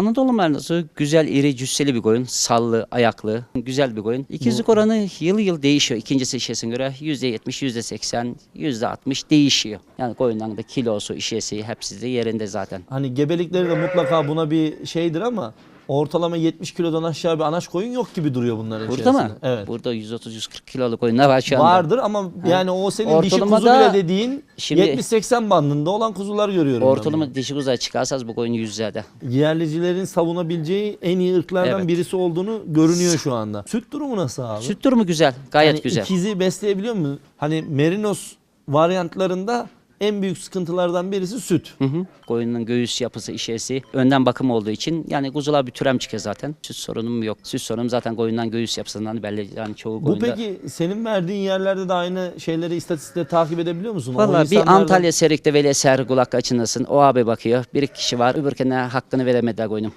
Anadolu Merinosu güzel, iri, cüsseli bir koyun. Sallı, ayaklı, güzel bir koyun. İkizlik oranı yıl yıl değişiyor. İkincisi işesine göre %70, %80, %60 değişiyor. Yani koyundan da kilosu, işesi hepsi de yerinde zaten. Hani gebelikleri de mutlaka buna bir şeydir ama ortalama 70 kilodan aşağı bir anaç koyun yok gibi duruyor bunların Burada içerisinde. mı? Evet. Burada 130-140 kiloluk koyunlar var şu anda. Vardır ama yani o senin dişi kuzu bile dediğin şimdi- 70-80 bandında olan kuzular görüyorum. ben Ortalama dişi kuzuya çıkarsanız bu koyun yüzlerde. yerlicilerin savunabileceği en iyi ırklardan Evet. birisi olduğunu görünüyor şu anda. Süt durumu nasıl abi? Süt durumu güzel, gayet Hani güzel. ikizi besleyebiliyor mu? Hani merinos varyantlarında en büyük sıkıntılardan birisi süt. Hı hı. Koyunun göğüs yapısı, işesi önden bakım olduğu için yani kuzular bir türem çıkıyor zaten. Süt sorunum yok. Süt sorunum zaten koyundan göğüs yapısından belli. Yani çoğu Bu koyunda. peki senin verdiğin yerlerde de aynı şeyleri istatistikte takip edebiliyor musun? Valla bir insanlardan- Antalya Serik'te Veli Eser kulak açınlasın. O abi bakıyor. Bir kişi var. Öbürküne hakkını veremediler koyunun.